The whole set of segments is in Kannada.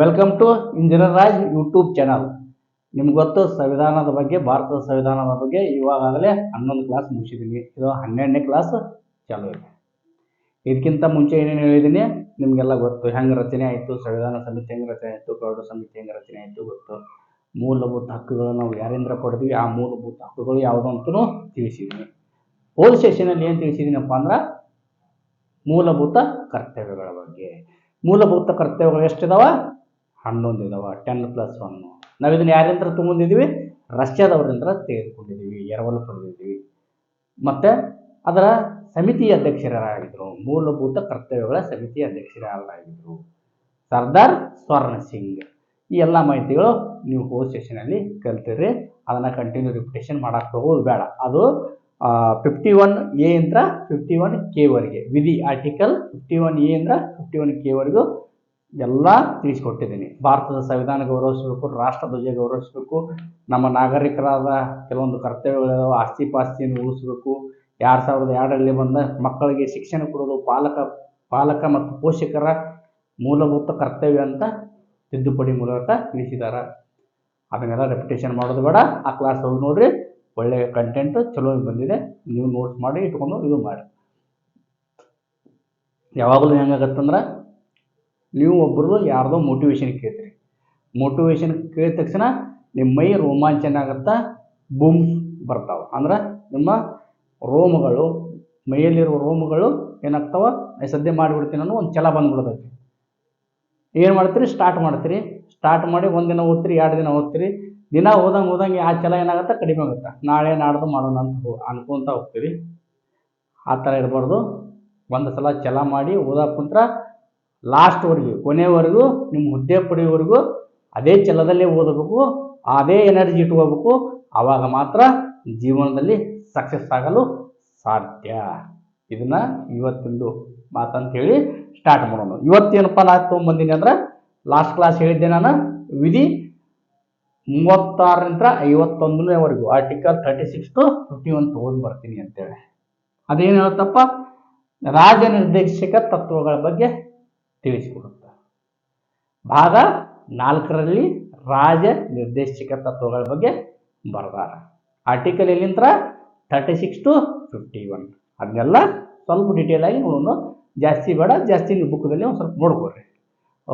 Welcome to engineer Raj YouTube channel ನಿಮ್ಗೆ ಗೊತ್ತು, ಸಂವಿಧಾನದ ಬಗ್ಗೆ, ಭಾರತದ ಸಂವಿಧಾನದ ಬಗ್ಗೆ ಇವಾಗಲೇ ಹನ್ನೊಂದು ಕ್ಲಾಸ್ ಮುಗಿಸಿದ್ದೀನಿ ಇದು ಹನ್ನೆರಡನೇ ಕ್ಲಾಸ್ ಚಾಲು ಇದೆ. ಇದಕ್ಕಿಂತ ಮುಂಚೆ ಏನೇನು ಹೇಳಿದ್ದೀನಿ ನಿಮಗೆಲ್ಲ ಗೊತ್ತು. ಹೆಂಗೆ ರಚನೆ ಆಯಿತು, ಸಂವಿಧಾನ ಸಮಿತಿ ಹೆಂಗೆ ರಚನೆ ಆಯಿತು ಗೌಡ ಸಮಿತಿ ಹೆಂಗೆ ರಚನೆ ಆಯಿತು ಗೊತ್ತು. ಮೂಲಭೂತ ಹಕ್ಕುಗಳು ನಾವು ಯಾರಿಂದ ಪಡೆದ್ವಿ ಆ ಮೂಲಭೂತ ಹಕ್ಕುಗಳು ಯಾವುದು ಅಂತಲೂ ತಿಳಿಸಿದ್ದೀನಿ ಹೋಲ್ ಸೆಷನಲ್ಲಿ ಏನು ತಿಳಿಸಿದ್ದೀನಪ್ಪ ಅಂದ್ರೆ, ಮೂಲಭೂತ ಕರ್ತವ್ಯಗಳ ಬಗ್ಗೆ. ಮೂಲಭೂತ ಕರ್ತವ್ಯಗಳು ಎಷ್ಟಿದಾವ? ಹನ್ನೊಂದು ಇದಾವ ಟೆನ್ ಪ್ಲಸ್ ಒನ್ನು ನಾವು ಇದನ್ನು ಯಾರಿಂದ ತೊಗೊಂಡಿದ್ದೀವಿ ರಷ್ಯಾದವರಿಂದ ತೆಗೆದುಕೊಂಡಿದ್ದೀವಿ ಎರವಲು ಪಡೆದಿದ್ದೀವಿ. ಮತ್ತು ಅದರ ಸಮಿತಿ ಅಧ್ಯಕ್ಷರಾಗಿದ್ದರು ಮೂಲಭೂತ ಕರ್ತವ್ಯಗಳ ಸಮಿತಿ ಅಧ್ಯಕ್ಷರಾಗಿದ್ದರು ಸರ್ದಾರ್ ಸ್ವರ್ಣ ಸಿಂಗ್. ಈ ಎಲ್ಲ ಮಾಹಿತಿಗಳು ನೀವು ಹೋದ ಸೆಷನಲ್ಲಿ ಕಲ್ತಿರಿ ಅದನ್ನು ಕಂಟಿನ್ಯೂ ರಿಪಿಟೇಷನ್ ಮಾಡಕ್ಕೆ ಹೋಗೋದು ಬೇಡ. ಅದು fifty one A fifty one ಕೆವರೆಗೆ ವಿಧಿ article fifty one A fifty one ಕೆವರೆಗೂ ಎಲ್ಲ ತಿಳಿಸ್ಕೊಟ್ಟಿದ್ದೀನಿ. ಭಾರತದ ಸಂವಿಧಾನ ಗೌರವಿಸಬೇಕು ರಾಷ್ಟ್ರ ಧ್ವಜ ಗೌರವಿಸಬೇಕು, ನಮ್ಮ ನಾಗರಿಕರಾದ ಕೆಲವೊಂದು ಕರ್ತವ್ಯಗಳಿದಾವೆ ಆಸ್ತಿ ಪಾಸ್ತಿಯನ್ನು ಉಳಿಸ್ಬೇಕು. ಎರಡು ಸಾವಿರದ ಎರಡರಲ್ಲಿ ಬಂದ ಮಕ್ಕಳಿಗೆ ಶಿಕ್ಷಣ ಕೊಡೋದು ಪಾಲಕ ಪಾಲಕ ಮತ್ತು ಪೋಷಕರ ಮೂಲಭೂತ ಕರ್ತವ್ಯ ಅಂತ ತಿದ್ದುಪಡಿ ಮೂಲಕ ತಿಳಿಸಿದ್ದಾರೆ. ಅದನ್ನೆಲ್ಲ ರೆಪಿಟೇಷನ್ ಮಾಡೋದು ಬೇಡ. ಆ ಕ್ಲಾಸ್ ಹೋಗಿ ನೋಡಿರಿ ಒಳ್ಳೆಯ ಕಂಟೆಂಟ್ ಚಲೋ ಬಂದಿದೆ. ನೀವು ನೋಟ್ಸ್ ಮಾಡಿ ಇಟ್ಕೊಂಡು ಇದು ಮಾಡಿ. ಯಾವಾಗಲೂ ಹೆಂಗಾಗತ್ತಂದ್ರೆ ನೀವು ಒಬ್ಬರು ಯಾರ್ದೋ ಮೋಟಿವೇಶನ್ ಕೇಳ್ತೀರಿ. ಮೋಟಿವೇಶನ್ ಕೇಳಿದ ತಕ್ಷಣ ನಿಮ್ಮ ಮೈ ರೋಮಾಂಚನ ಆಗುತ್ತಾ ಬೂಮ್ ಬರ್ತಾವೆ. ಅಂದ್ರೆ ನಿಮ್ಮ ರೋಮಗಳು ಮೈಯಲ್ಲಿರುವ ರೋಮಗಳು ಏನಾಗ್ತಾವ? "ಏ, ಸದ್ಯ ಮಾಡಿಬಿಡ್ತೀನಿ ಅನ್ನೋ ಒಂದು ಛಲ ಬಂದ್ಬಿಡ್ತೈತಿ. ಏನು ಮಾಡ್ತೀರಿ? ಸ್ಟಾರ್ಟ್ ಮಾಡ್ತೀರಿ. ಸ್ಟಾರ್ಟ್ ಮಾಡಿ ಒಂದಿನ ಓದ್ತೀರಿ ಎರಡು ದಿನ ಓದ್ತೀರಿ. ದಿನ ಓದಂಗೆ ಓದಂಗೆ ಆ ಛಲ ಏನಾಗುತ್ತೆ? ಕಡಿಮೆ ಆಗುತ್ತೆ? ನಾಳೆ ನಾಡ್ದು ಮಾಡೋಣ ಅಂತ ಅನ್ಕೊತ ಹೋಗ್ತೀರಿ. ಆ ಥರ ಇರಬಾರ್ದು. ಒಂದು ಸಲ ಛಲ ಮಾಡಿ ಓದಕ್ಕೆ ಲಾಸ್ಟ್ವರೆಗೂ ಕೊನೆವರೆಗೂ ನಿಮ್ಮ ಹುದ್ದೆ ಪಡೆಯುವವರೆಗೂ ಅದೇ ಛಲದಲ್ಲೇ ಓದಬೇಕು, ಅದೇ ಎನರ್ಜಿ ಇಟ್ಕೋಬೇಕು ಆವಾಗ ಮಾತ್ರ ಜೀವನದಲ್ಲಿ ಸಕ್ಸಸ್ ಆಗಲು ಸಾಧ್ಯ. ಇದನ್ನ ಇವತ್ತಿಂದು ಮಾತಂತೇಳಿ ಸ್ಟಾರ್ಟ್ ಮಾಡೋಣ. ಇವತ್ತೇನಪ್ಪ ನಾ ತೊಗೊಂಬಂದಿನಿ ಅಂದ್ರೆ ಲಾಸ್ಟ್ ಕ್ಲಾಸ್ ಹೇಳಿದ್ದೆ ನಾನು, ವಿಧಿ ಮೂವತ್ತಾರರಿಂದ ಐವತ್ತೊಂದನೇವರೆಗೂ article thirty six to fifty one ತೊಗೊಂಡು ಬರ್ತೀನಿ ಅಂತೇಳಿ. ಅದೇನು ಹೇಳುತ್ತಪ್ಪ? ರಾಜ ನಿರ್ದೇಶಕ ತತ್ವಗಳ ಬಗ್ಗೆ ತಿಳಿಸಿಕೊಡುತ್ತೆ. ಭಾಗ ನಾಲ್ಕರಲ್ಲಿ ರಾಜ ನಿರ್ದೇಶಕ ತತ್ವಗಳ ಬಗ್ಗೆ ಬರ್ದಾರ. Article ಎಲ್ಲಿಂತ್ರ? Thirty six to fifty one ಅದನ್ನೆಲ್ಲ ಸ್ವಲ್ಪ ಡೀಟೇಲ್ ಆಗಿ ನೋಡೋಣ. ಜಾಸ್ತಿ ಬೇಡ, ಜಾಸ್ತಿ ನೀವು ಬುಕ್ದಲ್ಲಿ ಒಂದು ಸ್ವಲ್ಪ ನೋಡ್ಕೊಳ್ರಿ.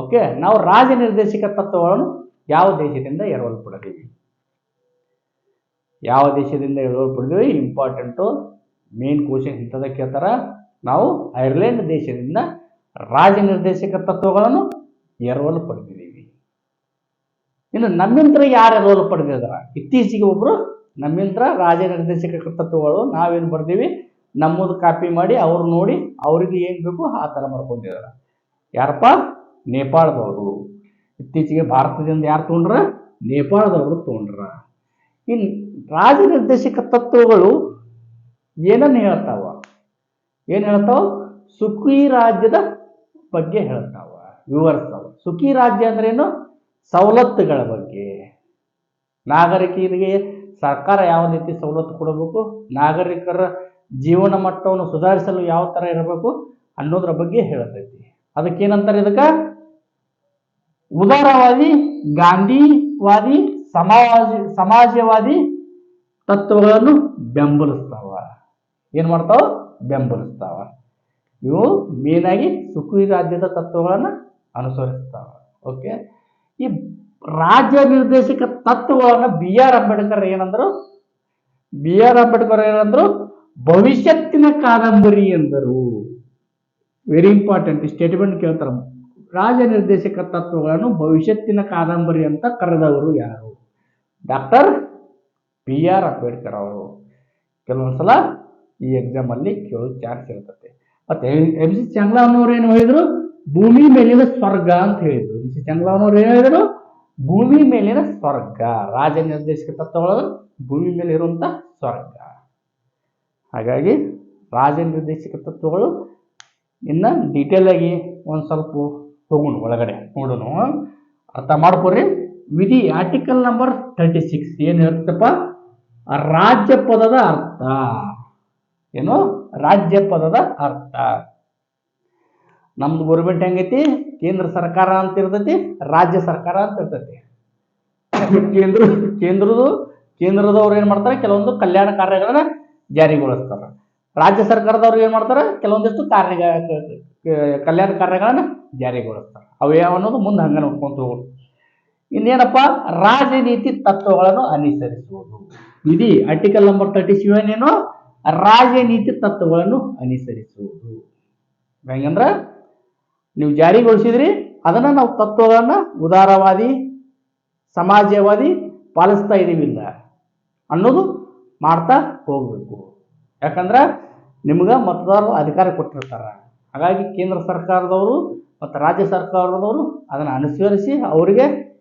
ಓಕೆ ನಾವು ರಾಜ ನಿರ್ದೇಶಕ ತತ್ವಗಳನ್ನು ಯಾವ ದೇಶದಿಂದ ಎರವಲು ಪಡೆದೀವಿ? ಯಾವ ದೇಶದಿಂದ ಎರವಲು ಪಡೆದೀವಿ? ಇಂಪಾರ್ಟೆಂಟು ಮೇನ್ ಕ್ವಶನ್ ಇಂಥದ ಕೇಳ್ತಾರ. ನಾವು ಐರ್ಲೆಂಡ್ ದೇಶದಿಂದ ರಾಜ ನಿರ್ದೇಶಕ ತತ್ವಗಳನ್ನು ಎರವಲು ಪಡೆದಿದ್ದೀವಿ. ಇನ್ನು ನಮ್ಮಿಂತ್ರ ಯಾರು ಎರವಲು ಪಡೆದಿದ್ದಾರೆ? ಇತ್ತೀಚೆಗೆ ಒಬ್ಬರು ನಮ್ಮಿಂತ್ರ ರಾಜ ನಿರ್ದೇಶಕ ತತ್ವಗಳು ನಾವೇನು ಬರ್ದೀವಿ? ನಮ್ಮದು ಕಾಪಿ ಮಾಡಿ ಅವ್ರು ನೋಡಿ ಅವ್ರಿಗೆ ಏನು ಬೇಕು ಆ ಥರ ಮಾಡ್ಕೊಂಡಿದ್ದಾರೆ. ಯಾರಪ್ಪ? ನೇಪಾಳದವರು. ಇತ್ತೀಚೆಗೆ ಭಾರತದಿಂದ ಯಾರು ತೊಗೊಂಡ್ರ? ನೇಪಾಳದವರು ತೊಗೊಂಡ್ರ. ಇನ್ನು ರಾಜ ನಿರ್ದೇಶಕ ತತ್ವಗಳು ಏನನ್ನು ಹೇಳ್ತಾವ? ಏನು ಹೇಳ್ತಾವ? ಸುಖಿ ರಾಜ್ಯದ ಬಗ್ಗೆ ಹೇಳ್ತಾವ. ವಿವರಿಸ್ತಾವ ಸುಖಿ ರಾಜ್ಯ ಅಂದ್ರೇನು? ಸವಲತ್ತುಗಳ ಬಗ್ಗೆ. ನಾಗರಿಕರಿಗೆ ಸರ್ಕಾರ ಯಾವ ರೀತಿ ಸವಲತ್ತು ಕೊಡಬೇಕು? ನಾಗರಿಕರ ಜೀವನ ಮಟ್ಟವನ್ನು ಸುಧಾರಿಸಲು ಯಾವ ಥರ ಇರಬೇಕು ಅನ್ನೋದ್ರ ಬಗ್ಗೆ ಹೇಳ್ತೈತಿ. ಅದಕ್ಕೇನಂತಾರೆ ಇದಕ್ಕೆ? ಉದಾರವಾದಿ, ಗಾಂಧಿವಾದಿ, ಸಮಾಜ, ಸಮಾಜವಾದಿ ತತ್ವಗಳನ್ನು ಬೆಂಬಲಿಸ್ತಾವ. ಏನು ಮಾಡ್ತಾವ? ಬೆಂಬಲಿಸ್ತಾವ. ಇವು ಮೇನಾಗಿ ಸುಖಿ ರಾಜ್ಯದ ತತ್ವಗಳನ್ನು ಅನುಸರಿಸ್ತಾವೆ. ಓಕೆ ಈ ರಾಜ್ಯ ನಿರ್ದೇಶಕ ತತ್ವಗಳನ್ನು ಬಿ ಆರ್ ಅಂಬೇಡ್ಕರ್ ಏನಂದ್ರು? ಬಿ ಆರ್ ಅಂಬೇಡ್ಕರ್ ಏನಂದ್ರು? ಭವಿಷ್ಯತ್ತಿನ ಕಾದಂಬರಿ ಎಂದರು. ವೆರಿ ಇಂಪಾರ್ಟೆಂಟ್ ಸ್ಟೇಟ್ಮೆಂಟ್ ಕೇಳ್ತಾರೆ. ರಾಜ ನಿರ್ದೇಶಕ ತತ್ವಗಳನ್ನು ಭವಿಷ್ಯತ್ತಿನ ಕಾದಂಬರಿ ಅಂತ ಕರೆದವರು ಯಾರು? ಡಾಕ್ಟರ್ ಬಿ ಆರ್ ಅಂಬೇಡ್ಕರ್ ಅವರು. ಕೆಲವೊಂದು ಸಲ ಈ ಎಕ್ಸಾಮಲ್ಲಿ ಕೇಳೋ ಚಾನ್ಸ್ ಇರ್ತದೆ. ಮತ್ತೆ ಎಂ ಸಿ ಚಂಗ್ಲಾವ್ನವ್ರು ಏನು ಹೇಳಿದ್ರು? ಭೂಮಿ ಮೇಲಿನ ಸ್ವರ್ಗ ಅಂತ ಹೇಳಿದ್ರು. ಎಂ ಸಿ ಚಂಗ್ಲಾವ್ನವ್ರು ಏನು ಹೇಳಿದ್ರು? ಭೂಮಿ ಮೇಲಿನ ಸ್ವರ್ಗ. ರಾಜ ನಿರ್ದೇಶಕ ತತ್ವಗಳು ಭೂಮಿ ಮೇಲೆ ಇರುವಂಥ ಸ್ವರ್ಗ. ಹಾಗಾಗಿ ರಾಜ ನಿರ್ದೇಶಕ ತತ್ವಗಳು ಇನ್ನು ಡೀಟೇಲ್ ಆಗಿ ಒಂದು ಸ್ವಲ್ಪ ಹೋಗೋಣ ಒಳಗಡೆ. ನೋಡೋಣ. ಅರ್ಥ ಮಾಡ್ಕೊರಿ. ವಿಧಿ ಆರ್ಟಿಕಲ್ ನಂಬರ್ ತರ್ಟಿ ಸಿಕ್ಸ್ ಏನು ಹೇಳ್ತಪ್ಪ ರಾಜ್ಯ ಪದದ ಅರ್ಥ. ಏನು ರಾಜ್ಯ ಪದದ ಅರ್ಥ. ನಮ್ದು ಗೌರ್ಮೆಂಟ್ ಹೆಂಗೈತಿ? ಕೇಂದ್ರ ಸರ್ಕಾರ ಅಂತ ಇರ್ತೈತಿ, ರಾಜ್ಯ ಸರ್ಕಾರ ಅಂತ ಇರ್ತೈತಿ. ಕೇಂದ್ರ ಕೇಂದ್ರದು ಕೇಂದ್ರದವ್ರು ಏನು ಮಾಡ್ತಾರೆ? ಕೆಲವೊಂದು ಕಲ್ಯಾಣ ಕಾರ್ಯಗಳನ್ನ ಜಾರಿಗೊಳಿಸ್ತಾರೆ. ರಾಜ್ಯ ಸರ್ಕಾರದವ್ರು ಏನು ಮಾಡ್ತಾರೆ? ಕೆಲವೊಂದಿಷ್ಟು ಕಾರ್ಯ ಕಲ್ಯಾಣ ಕಾರ್ಯಗಳನ್ನ ಜಾರಿಗೊಳಿಸ್ತಾರೆ. ಅವು ಯಾವ ಅನ್ನೋದು ಮುಂದೆ ಹಂಗೆ ನೋಡ್ಕೊಂತ ಹೋಗೋದು. ಇನ್ನೇನಪ್ಪ? ರಾಜನೀತಿ ತತ್ವಗಳನ್ನು ಅನುಸರಿಸುವುದು. ವಿಧಿ ಆರ್ಟಿಕಲ್ ನಂಬರ್ ತರ್ಟಿ ಸೆವೆನ್ ಏನು? ರಾಜನೀತಿ ತತ್ವಗಳನ್ನು ಅನುಸರಿಸುವುದು. ಹೆಂಗಂದ್ರ? ನೀವು ಜಾರಿಗೊಳಿಸಿದ್ರಿ, ಅದನ್ನ ನಾವು ತತ್ವಗಳನ್ನು ಉದಾರವಾದಿ, ಸಮಾಜವಾದಿ ಪಾಲಿಸ್ತಾ ಇದೀವಿಲ್ಲ ಅನ್ನೋದು ಮಾಡ್ತಾ ಹೋಗ್ಬೇಕು. ಯಾಕಂದ್ರೆ ನಿಮ್ಗೆ ಮತದಾರರು ಅಧಿಕಾರ ಕೊಟ್ಟಿರ್ತಾರೆ. ಹಾಗಾಗಿ ಕೇಂದ್ರ ಸರ್ಕಾರದವರು ಮತ್ತು ರಾಜ್ಯ ಸರ್ಕಾರದವರು ಅದನ್ನು ಅನುಸರಿಸಿ ಅವರಿಗೆ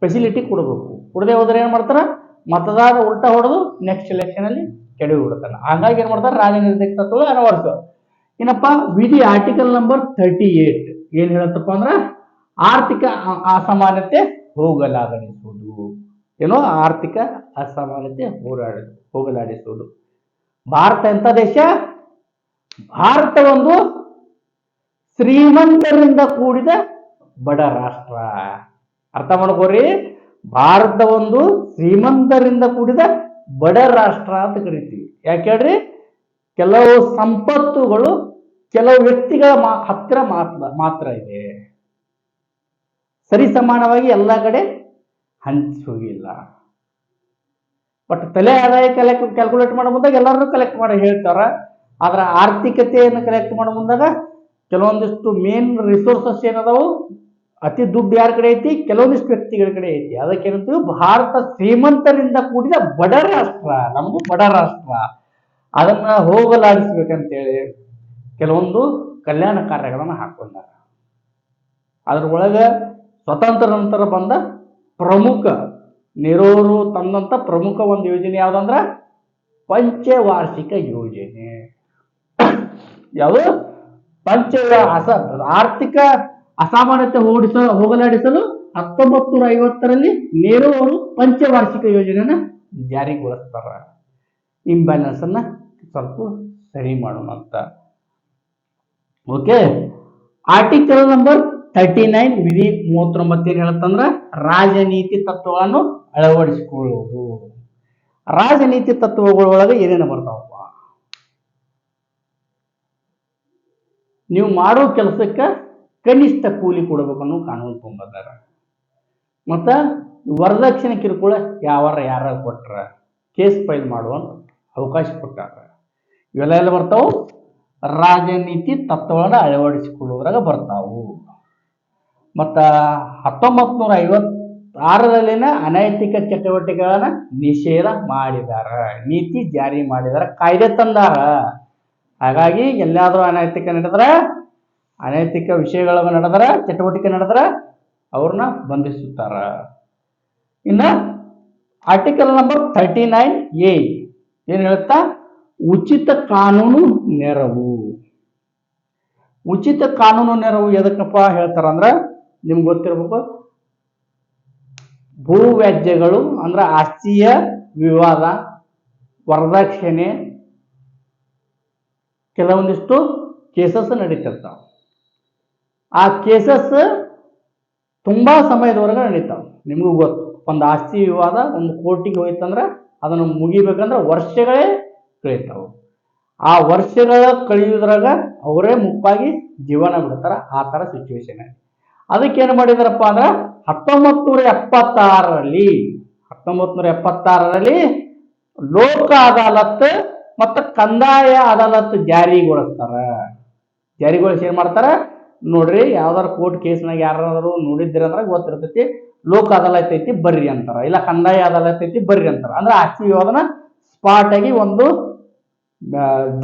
ಫೆಸಿಲಿಟಿ ಕೊಡಬೇಕು. ಕೊಡದೆ ಹೋದ್ರೆ ಏನು ಮಾಡ್ತಾರೆ? ಮತದಾರ ಉಲ್ಟಾ ಹೊಡೆದು ನೆಕ್ಸ್ಟ್ ಎಲೆಕ್ಷನಲ್ಲಿ ಕೆಡವಿ ಬಿಡ್ತಾನೆ. ಹಾಗಾಗಿ ಏನ್ ಮಾಡ್ತಾರೆ? ರಾಜನೈತಿಕ ತತ್ವ ಅಳವಡಿಸೋ ಏನಪ್ಪ? ವಿಧಿ ಆರ್ಟಿಕಲ್ ನಂಬರ್ ತರ್ಟಿ ಏಟ್ ಏನು ಹೇಳುತ್ತಪ್ಪ ಅಂದ್ರೆ, ಆರ್ಥಿಕ ಅಸಮಾನತೆ ಹೋಗಲಾಡಿಸುವುದು ಏನೋ ಆರ್ಥಿಕ ಅಸಮಾನತೆ ಹೋರಾಡ, ಹೋಗಲಾಡಿಸುವುದು. ಭಾರತ ಎಂಥ ದೇಶ? ಭಾರತ ಒಂದು ಶ್ರೀಮಂತರಿಂದ ಕೂಡಿದ ಬಡ ರಾಷ್ಟ್ರ. ಅರ್ಥ ಮಾಡ್ಕೋರಿ ಭಾರತ ಒಂದು ಶ್ರೀಮಂತರಿಂದ ಕೂಡಿದ ಬಡ ರಾಷ್ಟ್ರ ಅಂತ ಕರಿತೀವಿ. ಯಾಕೆ ಹೇಳ್ರಿ? ಕೆಲವು ಸಂಪತ್ತುಗಳು ಕೆಲವು ವ್ಯಕ್ತಿಗಳ ಮಾ ಹತ್ತಿರ ಮಾತ್ರ ಮಾತ್ರ ಇದೆ. ಸರಿ ಸಮಾನವಾಗಿ ಎಲ್ಲ ಕಡೆ ಹಂಚೋಗಿಲ್ಲ ಬಟ್ ತಲೆ ಆದಾಯ ಕಲೆಕ್ಟ್ ಕ್ಯಾಲ್ಕುಲೇಟ್ ಮಾಡೋ ಮುಂದಾಗ ಎಲ್ಲರೂ ಕಲೆಕ್ಟ್ ಮಾಡಿ ಹೇಳ್ತಾರ. ಆದ್ರೆ ಆರ್ಥಿಕತೆಯನ್ನು ಕಲೆಕ್ಟ್ ಮಾಡೋ ಮುಂದಾಗ ಕೆಲವೊಂದಿಷ್ಟು ಮೇನ್ ರಿಸೋರ್ಸಸ್ ಏನದಾವು ಅತಿ ದುಡ್ಡು ಯಾರ ಕಡೆ ಐತಿ? ಕೆಲವೊಂದಿಷ್ಟು ವ್ಯಕ್ತಿಗಳ ಕಡೆ ಐತಿ. ಅದಕ್ಕೆ ಏನಂತೀವಿ ಭಾರತ ಶ್ರೀಮಂತರಿಂದ ಕೂಡಿದ ಬಡ ರಾಷ್ಟ್ರ. ನಮ್ದು ಬಡ ರಾಷ್ಟ್ರ. ಅದನ್ನ ಹೋಗಲಾಡಿಸ್ಬೇಕಂತೇಳಿ ಕೆಲವೊಂದು ಕಲ್ಯಾಣ ಕಾರ್ಯಗಳನ್ನು ಹಾಕೊಂಡಾರ. ಅದ್ರ ಸ್ವತಂತ್ರ ನಂತರ ಬಂದ ಪ್ರಮುಖ ನೆರೂರು ತಂದಂಥ ಪ್ರಮುಖ ಒಂದು ಯೋಜನೆ ಯಾವ್ದಂದ್ರ ಪಂಚವಾರ್ಷಿಕ ಯೋಜನೆ. ಯಾವುದು? ಪಂಚ ಆರ್ಥಿಕ ಅಸಾಮಾನ್ಯತೆ ಓಡಿಸ, ಹೋಗಲಾಡಿಸಲು ಹತ್ತೊಂಬತ್ತು ನೂರ ಐವತ್ತರಲ್ಲಿ ನೆಹರು ಅವರು ಪಂಚವಾರ್ಷಿಕ ಯೋಜನೆಯನ್ನ ಜಾರಿಗೊಳಿಸ್ತಾರ. ಇಂಬ್ಯಾಲೆನ್ಸ್ ಅನ್ನ ಸ್ವಲ್ಪ ಸರಿ ಮಾಡೋಣ ಅಂತ. Okay article number thirty nine ವಿಧಿ ಮೂವತ್ತೊಂಬತ್ತು ಹೇಳತ್ತಂದ್ರ ಹೇಳುತ್ತಂದ್ರ ರಾಜನೀತಿ ತತ್ವಗಳನ್ನು ಅಳವಡಿಸಿಕೊಳ್ಳುವುದು. ರಾಜನೀತಿ ತತ್ವಗಳೊಳಗೆ ಏನೇನು ಬರ್ತಾವಪ್ಪ? ನೀವು ಮಾಡೋ ಕೆಲಸಕ್ಕೆ ಕನಿಷ್ಠ ಕೂಲಿ ಕೊಡಬೇಕು ಅನ್ನೋ ಕಾನೂನು ತುಂಬದಾರ ಮತ್ತ ವರದಕ್ಷಿಣೆ ಕಿರುಕುಳ ಯಾವಾರ ಯಾರ ಕೊಟ್ರ, ಕೇಸ್ ಫೈಲ್ ಮಾಡುವಂತ ಅವಕಾಶ ಕೊಟ್ಟಾರ. ಇವೆಲ್ಲ ಎಲ್ಲ ಬರ್ತಾವು? ರಾಜನೀತಿ ತತ್ವಗಳನ್ನ ಅಳವಡಿಸಿಕೊಳ್ಳುವುದ್ರಾಗ ಬರ್ತಾವು. ಮತ್ತ ಹತ್ತೊಂಬತ್ ನೂರ ಐವತ್ತಾರರಲ್ಲಿನ ಅನೈತಿಕ ಚಟುವಟಿಕೆಗಳನ್ನ ನಿಷೇಧ ಮಾಡಿದಾರ. ನೀತಿ ಜಾರಿ ಮಾಡಿದಾರ, ಕಾಯ್ದೆ ತಂದಾರ. ಹಾಗಾಗಿ ಎಲ್ಲಾದರೂ ಅನೈತಿಕ ನಡೆದ್ರ ಅನೈತಿಕ ವಿಷಯಗಳ ನಡೆದ್ರೆ, ಚಟುವಟಿಕೆ ನಡೆದ್ರೆ ಅವ್ರನ್ನ ಬಂಧಿಸುತ್ತಾರ. ಇನ್ನ article number thirty nine A ಏನು ಹೇಳುತ್ತಾ? ಉಚಿತ ಕಾನೂನು ನೆರವು. ಉಚಿತ ಕಾನೂನು ನೆರವು ಎದಕ್ಕಪ್ಪ ಹೇಳ್ತಾರ ಅಂದ್ರ, ನಿಮ್ಗೆ ಗೊತ್ತಿರ್ಬೇಕು ಭೂ ವ್ಯಾಜ್ಯಗಳು ಅಂದ್ರ ಆಸ್ತಿಯ ವಿವಾದ, ವರದಕ್ಷಿಣೆ, ಕೆಲವೊಂದಿಷ್ಟು ಕೇಸಸ್ ನಡೀತಿರ್ತಾವ. ಆ ಕೇಸಸ್ ತುಂಬಾ ಸಮಯದವರೆಗೆ ನಡೀತಾವೆ. ನಿಮಗೂ ಗೊತ್ತು. ಒಂದು ಆಸ್ತಿ ವಿವಾದ ಒಂದು ಕೋರ್ಟಿಗೆ ಹೋಯ್ತಂದ್ರೆ ಅದನ್ನು ಮುಗಿಬೇಕಂದ್ರೆ ವರ್ಷಗಳೇ ಕಳೀತಾವೆ ಆ ವರ್ಷಗಳ ಕಳೆಯುವುದ್ರಾಗ ಅವರೇ ಮುಪ್ಪಾಗಿ ಜೀವನ ಬಿಡ್ತಾರೆ. ಆ ಥರ ಸಿಚುವೇಶನ್ ಅದಕ್ಕೆ ಏನು ಮಾಡಿದಾರಪ್ಪ ಅಂದ್ರೆ ಹತ್ತೊಂಬತ್ತು ನೂರ ಎಪ್ಪತ್ತಾರರಲ್ಲಿ ಹತ್ತೊಂಬತ್ತು ನೂರ ಎಪ್ಪತ್ತಾರರಲ್ಲಿ ಲೋಕ ಅದಾಲತ್ ಮತ್ತು ಕಂದಾಯ ಅದಾಲತ್ ಜಾರಿಗೊಳಿಸ್ತಾರೆ. ಜಾರಿಗೊಳಿಸಿ ಏನು ಮಾಡ್ತಾರ? ನೋಡ್ರಿ ಯಾವ್ದಾರ ಕೋರ್ಟ್ ಕೇಸ್ನಾಗ ಯಾರಾದ್ರು ನೋಡಿದ್ರಿ ಅಂದ್ರೆ ಗೊತ್ತಿರ್ತೈತಿ, ಲೋಕ ಅದಾಲತ್ ಐತಿ ಬರ್ರಿ ಅಂತಾರ. ಇಲ್ಲ ಕಂದಾಯ ಅದಾಲತ್ ಐತಿ ಬರ್ರಿ ಅಂತಾರ. ಅಂದ್ರೆ ಆಸ್ತಿ ವಿವಾದನ ಸ್ಪಾಟ್ ಆಗಿ ಒಂದು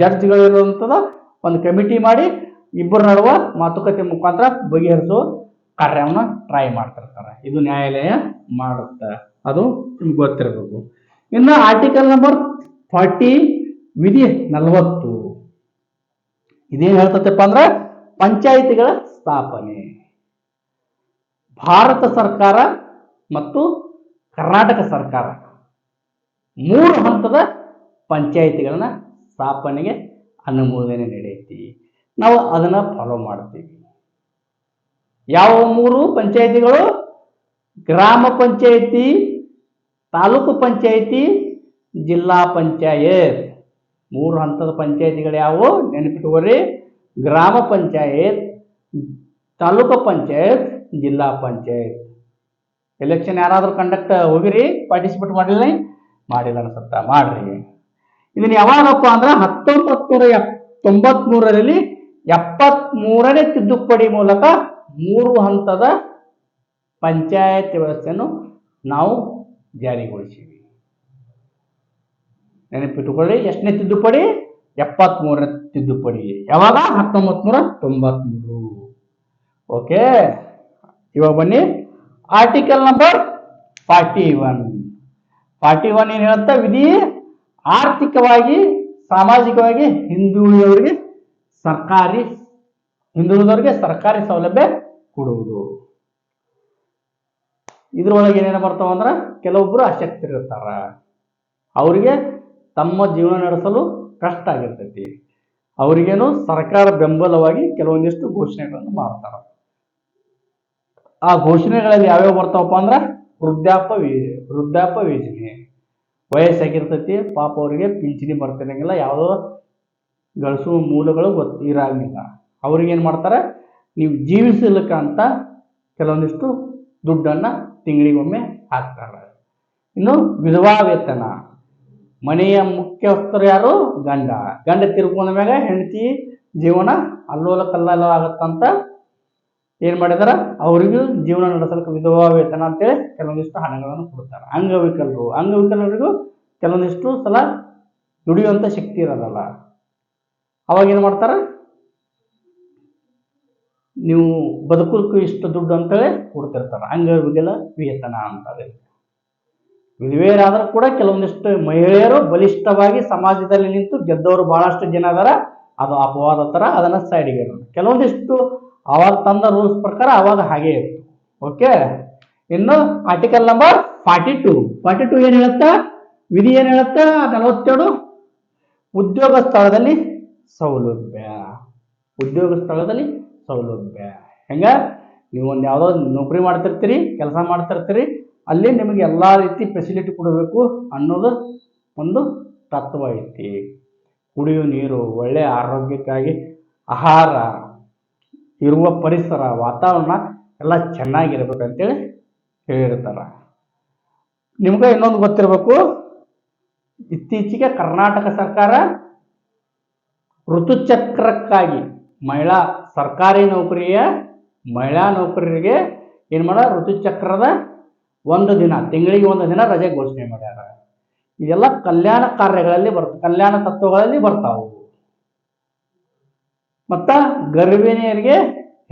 ಜಡ್ಜ್ಗಳಿರುವಂಥದ ಒಂದು ಕಮಿಟಿ ಮಾಡಿ ಇಬ್ಬರ ನಡುವ ಮಾತುಕತೆ ಮುಖಾಂತರ ಬಗೆಹರಿಸೋ ಕಾರ್ಯವನ್ನು ಟ್ರೈ ಮಾಡ್ತಿರ್ತಾರೆ. ಇದು ನ್ಯಾಯಾಲಯ ಮಾಡುತ್ತೆ. ಅದು ನಿಮ್ಗೆ ಗೊತ್ತಿರಬೇಕು. ಇನ್ನು ಆರ್ಟಿಕಲ್ ನಂಬರ್ ಫಾರ್ಟಿ ವಿಧಿ ನಲವತ್ತು. ಇದೇನು ಹೇಳ್ತೈತಪ್ಪ ಅಂದ್ರೆ ಪಂಚಾಯಿತಿಗಳ ಸ್ಥಾಪನೆ. ಭಾರತ ಸರ್ಕಾರ ಮತ್ತು ಕರ್ನಾಟಕ ಸರ್ಕಾರ. ಮೂರು ಹಂತದ ಪಂಚಾಯಿತಿಗಳನ್ನ ಸ್ಥಾಪನೆಗೆ ಅನುಮೋದನೆ ನಡೆಯುತ್ತೆ. ನಾವು ಅದನ್ನ ಫಾಲೋ ಮಾಡ್ತೀವಿ. ಯಾವ ಮೂರು ಪಂಚಾಯಿತಿಗಳು? ಗ್ರಾಮ ಪಂಚಾಯಿತಿ, ತಾಲೂಕು ಪಂಚಾಯಿತಿ, ಜಿಲ್ಲಾ ಪಂಚಾಯತ್. ಮೂರು ಹಂತದ ಪಂಚಾಯಿತಿಗಳು ಯಾವುವು? ನೆನಪಿಟ್ಕೋರಿ ಗ್ರಾಮ ಪಂಚಾಯತ್, ತಾಲೂಕು ಪಂಚಾಯತ್, ಜಿಲ್ಲಾ ಪಂಚಾಯತ್. ಎಲೆಕ್ಷನ್ ಯಾರಾದರೂ ಕಂಡಕ್ಟ್ ಹೋಗಿರಿ ಪಾರ್ಟಿಸಿಪೇಟ್ ಮಾಡಿಲ್ಲ ಮಾಡಿಲ್ಲ ಅನ್ಸತ್ತ ಮಾಡ್ರಿ. ಇದನ್ನ ಯಾವಾಗಪ್ಪ ಅಂದ್ರೆ ಹತ್ತೊಂಬತ್ತು ನೂರ ತೊಂಬತ್ಮೂರರಲ್ಲಿ ಎಪ್ಪತ್ಮೂರನೇ ತಿದ್ದುಪಡಿ ಮೂಲಕ ಮೂರು ಹಂತದ ಪಂಚಾಯತ್ ವ್ಯವಸ್ಥೆಯನ್ನು ನಾವು ಜಾರಿಗೊಳಿಸಿವಿ. ನೆನಪಿಟ್ಟುಕೊಳ್ಳಿ ಎಷ್ಟನೇ ತಿದ್ದುಪಡಿ? ಎಪ್ಪತ್ಮೂರನೇ ತಿದ್ದುಪಡಿ. ಯಾವಾಗ? ಹತ್ತೊಂಬತ್ ನೂರ ತೊಂಬತ್ಮೂರು ಓಕೆ. ಇವಾಗ ಬನ್ನಿ. Article number forty one forty one ಏನು ಹೇಳುತ್ತಾ? ವಿಧಿ ಆರ್ಥಿಕವಾಗಿ, ಸಾಮಾಜಿಕವಾಗಿ ಹಿಂದುಳಿದವರಿಗೆ ಸರ್ಕಾರಿ ಹಿಂದುಳಿದವರಿಗೆ ಸರ್ಕಾರಿ ಸೌಲಭ್ಯ ಕೊಡುವುದು. ಇದ್ರೊಳಗೆ ಏನೇನು ಬರ್ತಾವ ಅಂದ್ರೆ ಕೆಲವೊಬ್ಬರು ಅಶಕ್ತರಿರ್ತಾರ. ಅವರಿಗೆ ತಮ್ಮ ಜೀವನ ನಡೆಸಲು ಕಷ್ಟ ಆಗಿರ್ತೈತಿ. ಅವರಿಗೇನು ಸರ್ಕಾರ ಬೆಂಬಲವಾಗಿ ಕೆಲವೊಂದಿಷ್ಟು ಘೋಷಣೆಗಳನ್ನು ಮಾಡ್ತಾರೆ. ಆ ಘೋಷಣೆಗಳಲ್ಲಿ ಯಾವ್ಯಾವ ಬರ್ತಾವಪ್ಪ ಅಂದ್ರೆ ವೃದ್ಧಾಪ ವೃದ್ಧಾಪ್ಯ ಯೋಜನೆ. ವಯಸ್ಸಾಗಿರ್ತೈತಿ, ಪಾಪ ಅವರಿಗೆ ಪಿಂಚಣಿ ಬರ್ತಿರಂಗಿಲ್ಲ ಯಾವುದೋ ಗಳಿಸುವ ಮೂಲಗಳು ಗೊತ್ತು ಇರಂಗಿಲ್ಲ. ಅವ್ರಿಗೇನು ಮಾಡ್ತಾರೆ, ನೀವು ಜೀವಿಸಲಿಕ್ಕಂತ ಕೆಲವೊಂದಿಷ್ಟು ದುಡ್ಡನ್ನು ತಿಂಗಳಿಗೊಮ್ಮೆ ಹಾಕ್ತಾರೆ. ಇನ್ನು ವಿಧವಾ ವೇತನ. ಮನೆಯ ಮುಖ್ಯಸ್ಥರು ಯಾರು? ಗಂಡ. ಗಂಡ ತಿರ್ಕೊಂಡ ಮ್ಯಾಗ ಹೆಂಡತಿ ಜೀವನ ಅಲ್ಲೋಲ ಕಲ್ಲೋಲ ಆಗತ್ತಂತ ಏನು ಮಾಡಿದಾರ? ಅವರಿಗೂ ಜೀವನ ನಡೆಸಲಿಕ್ಕೆ ವಿಧವಾ ವೇತನ ಅಂತೇಳಿ ಕೆಲವೊಂದಿಷ್ಟು ಹಣಗಳನ್ನು ಕೊಡ್ತಾರೆ. ಅಂಗವಿಕಲರು. ಅಂಗವಿಕಲರಿಗೂ ಕೆಲವೊಂದಿಷ್ಟು ಸಲ ದುಡಿಯುವಂತ ಶಕ್ತಿ ಇರೋದಲ್ಲ. ಅವಾಗ ಏನು ಮಾಡ್ತಾರ? ನೀವು ಬದುಕಲಿಕ್ಕೂ ಇಷ್ಟು ದುಡ್ಡು ಅಂತೇಳಿ ಕೊಡ್ತಿರ್ತಾರೆ. ಅಂಗವಿಕಲ ವೇತನ ಅಂತಾರೆ ವಿಧವೆಯರಾದರೂ ಕೂಡ ಕೆಲವೊಂದಿಷ್ಟು ಮಹಿಳೆಯರು ಬಲಿಷ್ಠವಾಗಿ ಸಮಾಜದಲ್ಲಿ ನಿಂತು ಗೆದ್ದವರು ಬಹಳಷ್ಟು ಜನ ಅದಾರ. ಅದು ಅಪವಾದ ಥರ ಅದನ್ನು ಸೈಡ್ಗೆ ಇರೋಣ ಕೆಲವೊಂದಿಷ್ಟು ಅವಾಗ ತಂದ ರೂಲ್ಸ್ ಪ್ರಕಾರ ಅವಾಗ ಹಾಗೆ ಇತ್ತು. ಓಕೆ ಇನ್ನು article number forty two forty two ಏನು ಹೇಳುತ್ತಾ? ವಿಧಿ ಏನು ಹೇಳುತ್ತಾ? ನಲವತ್ತೇಳು. ಉದ್ಯೋಗ ಸ್ಥಳದಲ್ಲಿ ಸೌಲಭ್ಯ. ಉದ್ಯೋಗ ಸ್ಥಳದಲ್ಲಿ ಸೌಲಭ್ಯ. ಹೆಂಗ? ನೀವು ಒಂದು ಯಾವುದೋ ನೌಕರಿ ಮಾಡ್ತಿರ್ತೀರಿ, ಕೆಲಸ ಮಾಡ್ತಿರ್ತೀರಿ ಅಲ್ಲಿ ನಿಮಗೆ ಎಲ್ಲ ರೀತಿ ಫೆಸಿಲಿಟಿ ಕೊಡಬೇಕು ಅನ್ನೋದು ಒಂದು ತತ್ವ ಐತಿ. ಕುಡಿಯುವ ನೀರು ಒಳ್ಳೆಯ ಆರೋಗ್ಯಕ್ಕಾಗಿ, ಆಹಾರ ಇರುವ ಪರಿಸರ, ವಾತಾವರಣ ಎಲ್ಲ ಚೆನ್ನಾಗಿರ್ಬೇಕಂತೇಳಿ ಹೇಳಿರ್ತಾರೆ. ನಿಮ್ಗೆ ಇನ್ನೊಂದು ಗೊತ್ತಿರಬೇಕು, ಇತ್ತೀಚೆಗೆ ಕರ್ನಾಟಕ ಸರ್ಕಾರ ಋತುಚಕ್ರಕ್ಕಾಗಿ ಮಹಿಳಾ ಸರ್ಕಾರಿ ನೌಕರಿಯ, ಮಹಿಳಾ ನೌಕರರಿಗೆ ಏನು ಮಾಡ ಋತುಚಕ್ರದ ಒಂದು ದಿನ, ತಿಂಗಳಿಗೆ ಒಂದು ದಿನ ರಜೆ ಘೋಷಣೆ ಮಾಡ್ಯಾರ. ಇದೆಲ್ಲ ಕಲ್ಯಾಣ ಕಾರ್ಯಗಳಲ್ಲಿ ಬರ್ತ ಕಲ್ಯಾಣ ತತ್ವಗಳಲ್ಲಿ ಬರ್ತಾವು. ಮತ್ತ ಗರ್ಭಿಣಿಯರಿಗೆ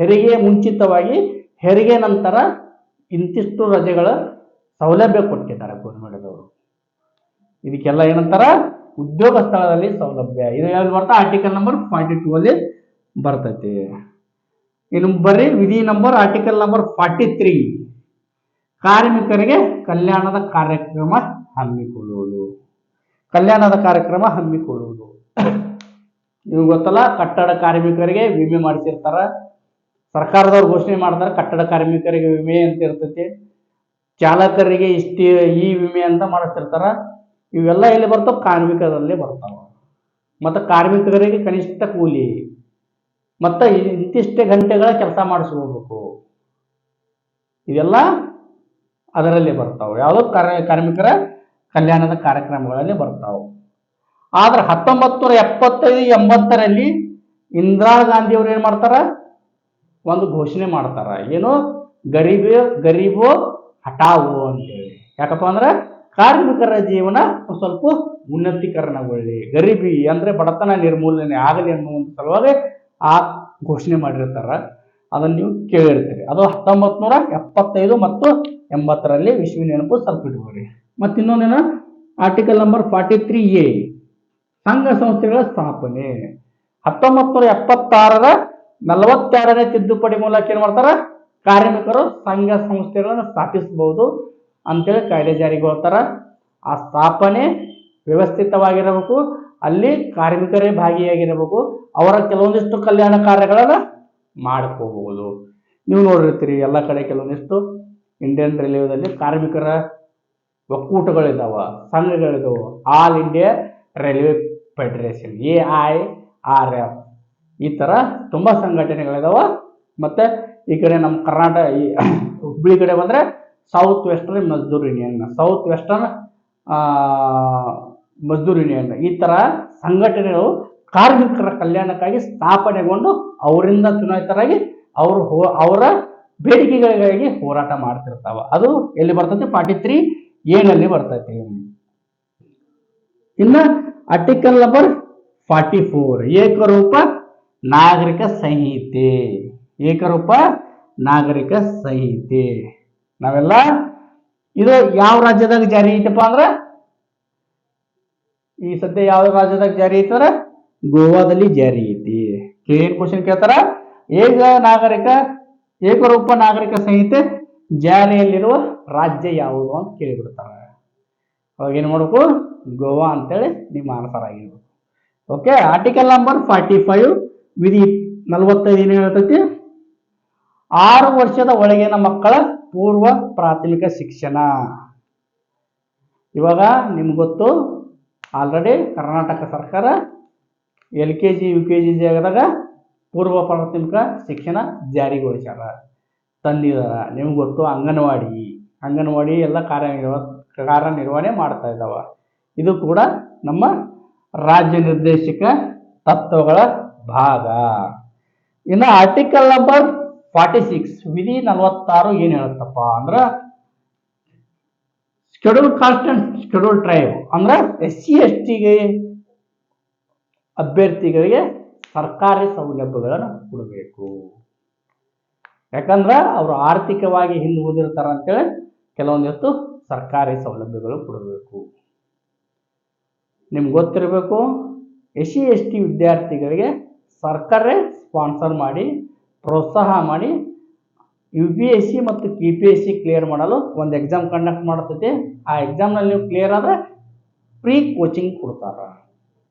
ಹೆರಿಗೆ ಮುಂಚಿತವಾಗಿ ಹೆರಿಗೆ ನಂತರ ಇಂತಿಷ್ಟು ರಜೆಗಳ ಸೌಲಭ್ಯ ಕೊಟ್ಟಿದ್ದಾರೆ ಗೌರ್ಮೆಂಟ್ದವರು. ಇದಕ್ಕೆಲ್ಲ ಏನಂತಾರ? ಉದ್ಯೋಗ ಸ್ಥಳದಲ್ಲಿ ಸೌಲಭ್ಯ. ಇದು ಯಾವ್ದು ಬರ್ತಾ? ಆರ್ಟಿಕಲ್ ನಂಬರ್ ಫಾರ್ಟಿ ಟೂ ಅಲ್ಲಿ ಬರ್ತೈತಿ. ಇನ್ನು ಬರ್ರಿ ವಿಧಿ number article number forty three ಕಾರ್ಮಿಕರಿಗೆ ಕಲ್ಯಾಣದ ಕಾರ್ಯಕ್ರಮ ಹಮ್ಮಿಕೊಳ್ಳುವುದು. ಕಲ್ಯಾಣದ ಕಾರ್ಯಕ್ರಮ ಹಮ್ಮಿಕೊಳ್ಳುವುದು. ನಿಮ್ಗೆ ಗೊತ್ತಲ್ಲ, ಕಟ್ಟಡ ಕಾರ್ಮಿಕರಿಗೆ ವಿಮೆ ಮಾಡಿಸಿರ್ತಾರ. ಸರ್ಕಾರದವ್ರು ಘೋಷಣೆ ಮಾಡ್ತಾರೆ, ಕಟ್ಟಡ ಕಾರ್ಮಿಕರಿಗೆ ವಿಮೆ ಅಂತ ಇರ್ತೈತಿ. ಚಾಲಕರಿಗೆ ಇಷ್ಟು ಈ ವಿಮೆ ಅಂತ ಮಾಡಿಸ್ತಿರ್ತಾರ. ಇವೆಲ್ಲ ಎಲ್ಲಿ ಬರ್ತಾವೆ? ಕಾರ್ಮಿಕರಲ್ಲಿ ಬರ್ತಾವ. ಮತ್ತು ಕಾರ್ಮಿಕರಿಗೆ ಕನಿಷ್ಠ ಕೂಲಿ, ಮತ್ತು ಇಂತಿಷ್ಟೇ ಗಂಟೆಗಳ ಕೆಲಸ ಮಾಡಿಸ್ಕೋಬೇಕು. ಇವೆಲ್ಲ ಅದರಲ್ಲಿ ಬರ್ತಾವೆ. ಯಾವುದೋ ಕಾರ್ಯ ಕಾರ್ಮಿಕರ ಕಲ್ಯಾಣದ ಕಾರ್ಯಕ್ರಮಗಳಲ್ಲಿ ಬರ್ತಾವೆ. ಆದ್ರೆ ಹತ್ತೊಂಬತ್ತು ನೂರ ಎಪ್ಪತ್ತೈದು, ಎಂಬತ್ತರಲ್ಲಿ ಇಂದಿರಾ ಗಾಂಧಿ ಅವ್ರು ಏನು ಮಾಡ್ತಾರೆ? ಒಂದು ಘೋಷಣೆ ಮಾಡ್ತಾರೆ. ಏನು? ಗರೀಬ, ಗರೀಬು ಹಟಾವು ಅಂತೇಳಿ. ಯಾಕಪ್ಪ ಅಂದ್ರೆ ಕಾರ್ಮಿಕರ ಜೀವನ ಸ್ವಲ್ಪ ಉನ್ನತೀಕರಣಗೊಳ್ಳಿ. ಗರೀಬಿ ಅಂದ್ರೆ ಬಡತನ ನಿರ್ಮೂಲನೆ ಆಗಲಿ ಅನ್ನುವಂಥ ಸಲುವಾಗಿ ಆ ಘೋಷಣೆ ಮಾಡಿರ್ತಾರ. ಅದನ್ನ ನೀವು ಕೇಳಿರ್ತೀರಿ. ಅದು ಹತ್ತೊಂಬತ್ತು ನೂರ ಎಪ್ಪತ್ತೈದು ಮತ್ತು ಎಂಬತ್ತರಲ್ಲಿ ವಿಶ್ವ ನೆನಪು ಸ್ವಲ್ಪ ರೀ ಮತ್ತು ಇನ್ನೊಂದೇನು? Article number forty three A ಸಂಘ ಸಂಸ್ಥೆಗಳ ಸ್ಥಾಪನೆ. ಹತ್ತೊಂಬತ್ತು ನೂರ ಎಪ್ಪತ್ತಾರರ ನಲವತ್ತೆರಡನೇ ತಿದ್ದುಪಡಿ ಮೂಲಕ ಏನು ಮಾಡ್ತಾರೆ? ಕಾರ್ಮಿಕರು ಸಂಘ ಸಂಸ್ಥೆಗಳನ್ನು ಸ್ಥಾಪಿಸಬಹುದು ಅಂತೇಳಿ ಕಾಯ್ದೆ ಜಾರಿಗೊಳ್ತಾರ. ಆ ಸ್ಥಾಪನೆ ವ್ಯವಸ್ಥಿತವಾಗಿರಬೇಕು. ಅಲ್ಲಿ ಕಾರ್ಮಿಕರೇ ಭಾಗಿಯಾಗಿರಬೇಕು. ಅವರ ಕೆಲವೊಂದಿಷ್ಟು ಕಲ್ಯಾಣ ಕಾರ್ಯಗಳನ್ನು ಮಾಡ್ಕೋಬಹುದು. ನೀವು ನೋಡಿರ್ತೀರಿ, ಎಲ್ಲ ಕಡೆ ಕೆಲವೊಂದಿಷ್ಟು ಇಂಡಿಯನ್ ರೈಲ್ವೆದಲ್ಲಿ ಕಾರ್ಮಿಕರ ಒಕ್ಕೂಟಗಳಿದ್ದಾವೆ ಸಂಘಗಳಿದ್ದಾವೆ all India railway federation A I R F ಈ ಥರ ತುಂಬ ಸಂಘಟನೆಗಳಿದಾವ. ಮತ್ತು ಈ ಕಡೆ ನಮ್ಮ ಕರ್ನಾಟಕ ಈ ಹುಬ್ಳಿ ಕಡೆ ಬಂದರೆ south western Mazdoor union south western Mazdoor union ಈ ಥರ ಸಂಘಟನೆಗಳು ಕಾರ್ಮಿಕರ ಕಲ್ಯಾಣಕ್ಕಾಗಿ ಸ್ಥಾಪನೆಗೊಂಡು ಅವರಿಂದ ಚುನಾಯಿತರಾಗಿ ಅವರು ಅವರ ಬೇಡಿಕೆಗಳಿಗಾಗಿ ಹೋರಾಟ ಮಾಡ್ತಿರ್ತಾವ. ಅದು ಎಲ್ಲಿ ಬರ್ತೈತಿ? ಫಾರ್ಟಿ ತ್ರೀ ಏನಲ್ಲಿ ಬರ್ತೈತಿ. ಇನ್ನು ಆರ್ಟಿಕಲ್ ನಂಬರ್ ಫಾರ್ಟಿ ಫೋರ್ ಏಕರೂಪ ನಾಗರಿಕ ಸಂಹಿತೆ. ಏಕರೂಪ ನಾಗರಿಕ ಸಂಹಿತೆ. ನಾವೆಲ್ಲ ಇದು ಯಾವ ರಾಜ್ಯದಾಗ ಜಾರಿ ಐತಪ್ಪ ಅಂದ್ರೆ? ಈ ಸದ್ಯ ಯಾವ ರಾಜ್ಯದಾಗ ಜಾರಿ ಐತಂದ್ರ? ಗೋವಾದಲ್ಲಿ ಜಾರಿ ಐತಿ. ಕ್ಲಿಯರ್ ಕ್ವಶನ್ ಕೇಳ್ತಾರ? ಏಕ ನಾಗರಿಕ, ಏಕರೂಪ ನಾಗರಿಕ ಸಂಹಿತೆ ಜಾರಿಯಲ್ಲಿರುವ ರಾಜ್ಯ ಯಾವುದು ಅಂತ ಕೇಳಿಬಿಡ್ತಾರ. ಅವಾಗ ಏನ್ ಮಾಡ್ಬೇಕು? ಗೋವಾ ಅಂತೇಳಿ ನಿಮ್ಮ ಆನ್ಸರ್ ಆಗಿರ್ಬೇಕು. Okay article number forty five ವಿಧಿ ನಲ್ವತ್ತೈದು ಏನು ಹೇಳ್ತೈತಿ? ಆರು ವರ್ಷದ ಒಳಗಿನ ಮಕ್ಕಳ ಪೂರ್ವ ಪ್ರಾಥಮಿಕ ಶಿಕ್ಷಣ. ಇವಾಗ ನಿಮ್ಗೆ ಗೊತ್ತು ಆಲ್ರೆಡಿ ಕರ್ನಾಟಕ ಸರ್ಕಾರ L K G, U K G ಜಾಗದಾಗ ಪೂರ್ವ ಪ್ರಾಥಮಿಕ ಶಿಕ್ಷಣ ಜಾರಿಗೊಳಿಸ್ಯಾರ. ತಂದಿದಾರ. ನಿಮ್ಗೆ ಗೊತ್ತು, ಅಂಗನವಾಡಿ. ಅಂಗನವಾಡಿ ಎಲ್ಲ ಕಾರ್ಯನಿರ್ವ, ಕಾರ್ಯನಿರ್ವಹಣೆ ಮಾಡ್ತಾ ಇದ್ದಾವೆ. ಇದು ಕೂಡ ನಮ್ಮ ರಾಜ್ಯ ನಿರ್ದೇಶಕ ತತ್ವಗಳ ಭಾಗ. ಇನ್ನು ಆರ್ಟಿಕಲ್ ನಂಬರ್ ಫಾರ್ಟಿ ಸಿಕ್ಸ್ ವಿಧಿ ನಲವತ್ತಾರು ಏನು ಹೇಳುತ್ತಪ್ಪ ಅಂದ್ರೆ schedule caste and schedule tribe ಅಂದ್ರೆ ಎಸ್ ಸಿ ಎಸ್ ಟಿಗೆ ಅಭ್ಯರ್ಥಿಗಳಿಗೆ ಸರ್ಕಾರಿ ಸೌಲಭ್ಯಗಳನ್ನು ಕೊಡಬೇಕು. ಯಾಕಂದ್ರೆ ಅವರು ಆರ್ಥಿಕವಾಗಿ ಹಿಂದೆ ಓದಿರ್ತಾರೆ ಅಂತೇಳಿ ಕೆಲವೊಂದಿತ್ತು ಸರ್ಕಾರಿ ಸೌಲಭ್ಯಗಳು ಕೊಡಬೇಕು. ನಿಮ್ಗೆ ಗೊತ್ತಿರಬೇಕು, ಎಸ್ ಸಿ, ಎಸ್ ಟಿ ವಿದ್ಯಾರ್ಥಿಗಳಿಗೆ ಸರ್ಕಾರೇ ಸ್ಪಾನ್ಸರ್ ಮಾಡಿ, ಪ್ರೋತ್ಸಾಹ ಮಾಡಿ ಯು ಪಿ ಎಸ್ ಸಿ ಮತ್ತು K P S C clear ಮಾಡಲು ಒಂದು ಎಕ್ಸಾಮ್ ಕಂಡಕ್ಟ್ ಮಾಡ್ತೈತಿ. ಆ ಎಕ್ಸಾಮ್ನಲ್ಲಿ ನೀವು ಕ್ಲಿಯರ್ ಆದರೆ ಫ್ರೀ ಕೋಚಿಂಗ್ ಕೊಡ್ತಾರೆ.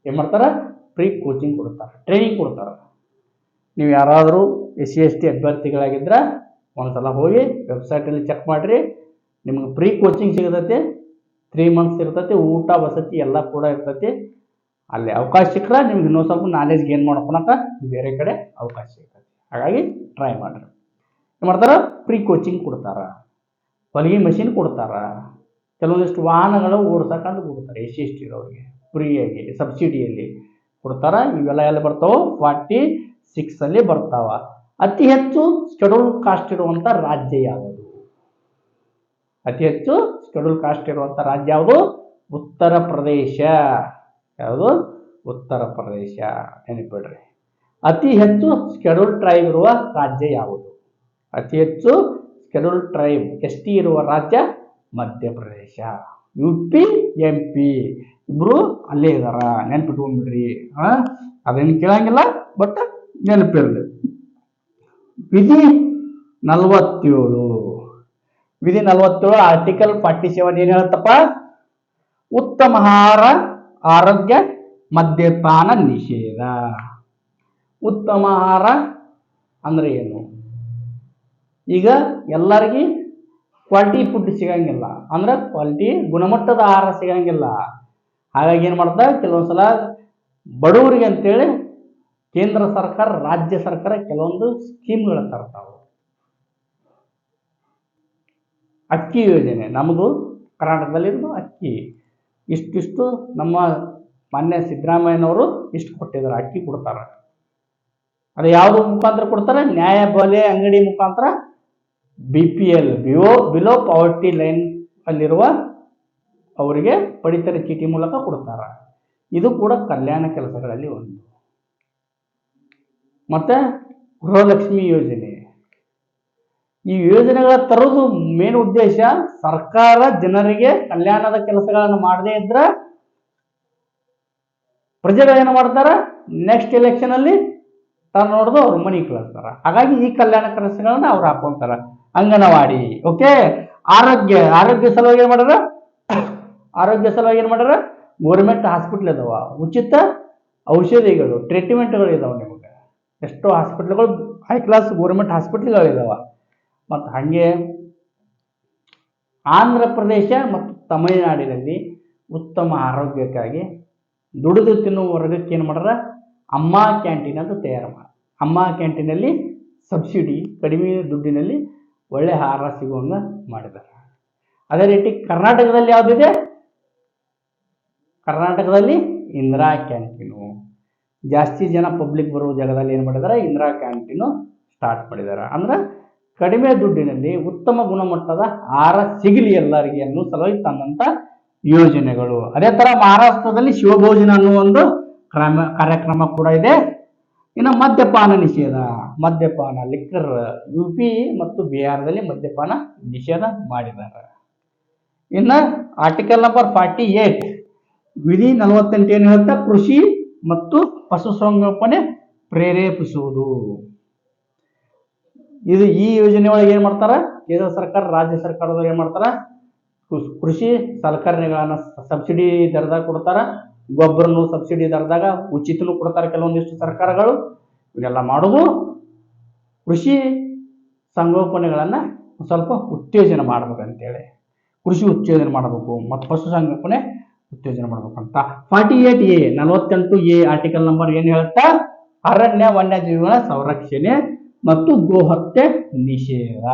ಏನು ಮಾಡ್ತಾರೆ? ಫ್ರೀ ಕೋಚಿಂಗ್ ಕೊಡ್ತಾರೆ ಟ್ರೈನಿಂಗ್ ಕೊಡ್ತಾರೆ ನೀವು ಯಾರಾದರೂ ಎಸ್ ಸಿ ಎಸ್ ಟಿ ಅಭ್ಯರ್ಥಿಗಳಾಗಿದ್ದರೆ ಒಂದ್ಸಲ ಹೋಗಿ ವೆಬ್ಸೈಟಲ್ಲಿ ಚೆಕ್ ಮಾಡಿರಿ. ನಿಮ್ಗೆ ಫ್ರೀ ಕೋಚಿಂಗ್ ಸಿಗತೈತಿ ತ್ರೀ ಮಂತ್ಸ್ ಇರ್ತೈತಿ, ಊಟ, ವಸತಿ ಎಲ್ಲ ಕೂಡ ಇರ್ತೈತಿ. ಅಲ್ಲಿ ಅವಕಾಶ ಸಿಕ್ಕರೆ ನಿಮ್ಗೆ ಇನ್ನೊಂದು ಸ್ವಲ್ಪ ನಾಲೆಜ್ ಗೇನ್ ಮಾಡ್ಕೊಳಕ ಬೇರೆ ಕಡೆ ಅವಕಾಶ ಸಿಗ್ತೈತಿ. ಹಾಗಾಗಿ ಟ್ರೈ ಮಾಡಿರಿ. ಏನು ಮಾಡ್ತಾರೆ? ಫ್ರೀ ಕೋಚಿಂಗ್ ಕೊಡ್ತಾರೆ. ಹೊಲಿಗೆ ಮಷಿನ್ ಕೊಡ್ತಾರೆ. ಕೆಲವೊಂದಿಷ್ಟು ವಾಹನಗಳು ಓಡ್ಸಕ್ಕಂತ ಕೊಡ್ತಾರೆ ಎಸ್ ಸಿ ಎಸ್ ಟಿ ಇರೋರಿಗೆ ಫ್ರೀಯಾಗಿ ಸಬ್ಸಿಡಿಯಲ್ಲಿ ಕೊಡ್ತಾರ. ಇವೆಲ್ಲ ಎಲ್ಲಿ ಬರ್ತಾವೆ ಫಾರ್ಟಿ ಸಿಕ್ಸಲ್ಲಿ ಬರ್ತಾವ. ಅತಿ ಹೆಚ್ಚು ಶೆಡ್ಯೂಲ್ ಕಾಸ್ಟ್ ಇರುವಂಥ ರಾಜ್ಯ ಯಾವುದು? ಅತಿ ಹೆಚ್ಚು ಶೆಡ್ಯೂಲ್ ಕಾಸ್ಟ್ ಇರುವಂಥ ರಾಜ್ಯ ಯಾವುದು? ಉತ್ತರ ಪ್ರದೇಶ. ಯಾವುದು? ಉತ್ತರ ಪ್ರದೇಶ. ನೆನಪಿಡ್ರಿ ಅತಿ ಹೆಚ್ಚು ಶೆಡ್ಯೂಲ್ ಟ್ರೈಬ್ ಇರುವ ರಾಜ್ಯ ಯಾವುದು? ಅತಿ ಹೆಚ್ಚು ಶೆಡ್ಯೂಲ್ ಟ್ರೈಬ್ ಎಸ್ ಟಿ ಇರುವ ರಾಜ್ಯ? Madhya Pradesh. U P M P ಇಬ್ಬರು ಅಲ್ಲೇ ಇದಾರ. ನೆನ್ಪಿಟ್ಕೊಂಡ್ಬಿಡ್ರಿ ಹಾಂ? ಅದೇನು ಕೇಳಂಗಿಲ್ಲ ಬಟ್ ನೆನಪಿರಲಿ. ವಿಧಿ ನಲವತ್ತೇಳು. ವಿಧಿ ನಲವತ್ತೇಳು ಆರ್ಟಿಕಲ್ ಫಾರ್ಟಿ ಸೆವೆನ್ ಏನು ಹೇಳುತ್ತಪ್ಪ? ಉತ್ತಮ ಆಹಾರ, ಆರೋಗ್ಯ, ಮದ್ಯಪಾನ ನಿಷೇಧ. ಉತ್ತಮ ಆಹಾರ ಅಂದ್ರೆ ಏನು? ಈಗ ಎಲ್ಲರಿಗೂ ಕ್ವಾಲಿಟಿ ಫುಡ್ ಸಿಗಂಗಿಲ್ಲ. ಅಂದ್ರೆ ಕ್ವಾಲಿಟಿ ಗುಣಮಟ್ಟದ ಆಹಾರ ಸಿಗಂಗಿಲ್ಲ. ಹಾಗಾಗಿ ಏನು ಮಾಡ್ತಾರೆ ಕೆಲವೊಂದು ಸಲ ಬಡವರಿಗೆ ಅಂತೇಳಿ ಕೇಂದ್ರ ಸರ್ಕಾರ, ರಾಜ್ಯ ಸರ್ಕಾರ ಕೆಲವೊಂದು ಸ್ಕೀಮ್ಗಳು ತರ್ತಾವೆ. ಅಕ್ಕಿ ಯೋಜನೆ ನಮ್ಮದು ಕರ್ನಾಟಕದಲ್ಲಿದ್ದು ಅಕ್ಕಿ. ಇಷ್ಟಿಷ್ಟು ನಮ್ಮ ಮಾನ್ಯ ಸಿದ್ದರಾಮಯ್ಯನವರು ಇಷ್ಟು ಕೊಟ್ಟಿದ್ದಾರೆ, ಅಕ್ಕಿ ಕೊಡ್ತಾರೆ. ಅದು ಯಾವುದು ಮುಖಾಂತರ ಕೊಡ್ತಾರೆ? ನ್ಯಾಯ ಬೆಲೆ ಅಂಗಡಿ ಮುಖಾಂತರ ಬಿ ಪಿ ಎಲ್ ಬಿಒ ಬಿಲೋ ಪಾವರ್ಟಿ ಲೈನ್ ಅಲ್ಲಿರುವ ಅವರಿಗೆ ಪಡಿತರ ಚೀಟಿ ಮೂಲಕ ಕೊಡ್ತಾರೆ. ಇದು ಕೂಡ ಕಲ್ಯಾಣ ಕೆಲಸಗಳಲ್ಲಿ ಒಂದು. ಮತ್ತೆ ಗೃಹಲಕ್ಷ್ಮಿ ಯೋಜನೆ. ಈ ಯೋಜನೆಗಳ ತರೋದು ಮೇನ್ ಉದ್ದೇಶ ಸರ್ಕಾರ ಜನರಿಗೆ ಕಲ್ಯಾಣದ ಕೆಲಸಗಳನ್ನು ಮಾಡದೇ ಇದ್ರೆ ಪ್ರಜೆಗಳು ಏನು ಮಾಡ್ತಾರೆ? ನೆಕ್ಸ್ಟ್ ಎಲೆಕ್ಷನಲ್ಲಿ ತಾನು ನೋಡಿದ್ರು ಅವ್ರು ಮನಿ ಕಳಿಸ್ತಾರ. ಹಾಗಾಗಿ ಈ ಕಲ್ಯಾಣ ಕೆಲಸಗಳನ್ನ ಅವ್ರು ಹಾಕೊಂತಾರ ಅಂಗನವಾಡಿ ಓಕೆ ಆರೋಗ್ಯ ಆರೋಗ್ಯ ಸಲುವಾಗಿ ಏನು ಮಾಡ್ಯಾರ? ಆರೋಗ್ಯ ಸಲುವಾಗಿ ಏನು ಮಾಡ್ಯಾರ? ಗೌರ್ಮೆಂಟ್ ಹಾಸ್ಪಿಟ್ಲ್ ಅದಾವ. ಉಚಿತ ಔಷಧಿಗಳು ಟ್ರೀಟ್ಮೆಂಟ್ಗಳು ಇದಾವೆ ನಿಮಗೆ. ಎಷ್ಟೋ ಹಾಸ್ಪಿಟ್ಲ್ಗಳು ಹೈ ಕ್ಲಾಸ್ ಗೋರ್ಮೆಂಟ್ ಹಾಸ್ಪಿಟ್ಲ್ಗಳು ಇದಾವ. ಮತ್ತು ಹಾಗೆ ಆಂಧ್ರ ಪ್ರದೇಶ ಮತ್ತು ತಮಿಳುನಾಡಿನಲ್ಲಿ ಉತ್ತಮ ಆರೋಗ್ಯಕ್ಕಾಗಿ ದುಡಿದು ತಿನ್ನುವ ವರ್ಗಕ್ಕೆ ಏನು ಮಾಡ್ಯಾರ? ಅಮ್ಮ ಕ್ಯಾಂಟೀನ್ ಅಂತ ತಯಾರು ಮಾಡ ಅಮ್ಮ ಕ್ಯಾಂಟೀನಲ್ಲಿ ಸಬ್ಸಿಡಿ ಕಡಿಮೆ ದುಡ್ಡಿನಲ್ಲಿ ಒಳ್ಳೆ ಆಹಾರ ಸಿಗುವಂಗೆ ಮಾಡಿದ್ದಾರೆ. ಅದೇ ರೀತಿ ಕರ್ನಾಟಕದಲ್ಲಿ ಯಾವುದಿದೆ? ಕರ್ನಾಟಕದಲ್ಲಿ ಇಂದಿರಾ ಕ್ಯಾಂಟೀನು. ಜಾಸ್ತಿ ಜನ ಪಬ್ಲಿಕ್ ಬರುವ ಜಾಗದಲ್ಲಿ ಏನು ಮಾಡಿದ್ದಾರೆ? ಇಂದಿರಾ ಕ್ಯಾಂಟೀನು ಸ್ಟಾರ್ಟ್ ಮಾಡಿದ್ದಾರೆ. ಅಂದ್ರೆ ಕಡಿಮೆ ದುಡ್ಡಿನಲ್ಲಿ ಉತ್ತಮ ಗುಣಮಟ್ಟದ ಆಹಾರ ಸಿಗಲಿ ಎಲ್ಲರಿಗೆ ಅನ್ನೋ ಸಲುವಾಗಿ ತಂದಂಥ ಯೋಜನೆಗಳು. ಅದೇ ಥರ ಮಹಾರಾಷ್ಟ್ರದಲ್ಲಿ ಶಿವಭೋಜನ ಅನ್ನೋ ಒಂದು ಕ್ರಮ, ಕಾರ್ಯಕ್ರಮ ಕೂಡ ಇದೆ. ಇನ್ನು ಮದ್ಯಪಾನ ನಿಷೇಧ. ಮದ್ಯಪಾನ ಲಿಕ್ಕರ್ ಯು ಪಿ ಮತ್ತು ಬಿಹಾರದಲ್ಲಿ ಮದ್ಯಪಾನ ನಿಷೇಧ ಮಾಡಿದ್ದಾರೆ. ಇನ್ನು ಆರ್ಟಿಕಲ್ ನಂಬರ್ ಫಾರ್ಟಿ ಏಟ್ ವಿಧಿ ನಲವತ್ತೆಂಟು ಏನು ಹೇಳುತ್ತೆ ಕೃಷಿ ಮತ್ತು ಪಶುಸಂಗೋಪನೆ ಪ್ರೇರೇಪಿಸುವುದು. ಇದು ಈ ಯೋಜನೆ ಒಳಗೆ ಏನು ಮಾಡ್ತಾರೆ? ಕೇಂದ್ರ ಸರ್ಕಾರ, ರಾಜ್ಯ ಸರ್ಕಾರದವ್ರು ಏನು ಮಾಡ್ತಾರೆ? ಕೃಷಿ ಸಲಕರಣೆಗಳನ್ನ ಸಬ್ಸಿಡಿ ದರದಾಗ ಕೊಡ್ತಾರ. ಗೊಬ್ಬರನು ಸಬ್ಸಿಡಿ ದರದಾಗ ಉಚಿತನೂ ಕೊಡ್ತಾರೆ ಕೆಲವೊಂದಿಷ್ಟು ಸರ್ಕಾರಗಳು. ಇವನ್ನೆಲ್ಲ ಮಾಡೋದು ಕೃಷಿ ಸಂಗೋಪನೆಗಳನ್ನು ಸ್ವಲ್ಪ ಉತ್ತೇಜನ ಮಾಡ್ಬೇಕಂತೇಳಿ. ಕೃಷಿ ಉತ್ತೇಜನ ಮಾಡಬೇಕು, ಮತ್ತು ಪಶು ಸಂಗೋಪನೆ ಉತ್ತೇಜನ ಮಾಡ್ಬೇಕಂತ. ಫಾರ್ಟಿ ಏಟ್ ಎ ನಲವತ್ತೆಂಟು ಎ ಆರ್ಟಿಕಲ್ ನಂಬರ್ ಏನು ಹೇಳುತ್ತಾ ಅರಣ್ಯ ವನ್ಯಜೀವಿಗಳ ಸಂರಕ್ಷಣೆ ಮತ್ತು ಗೋಹತ್ಯೆ ನಿಷೇಧ.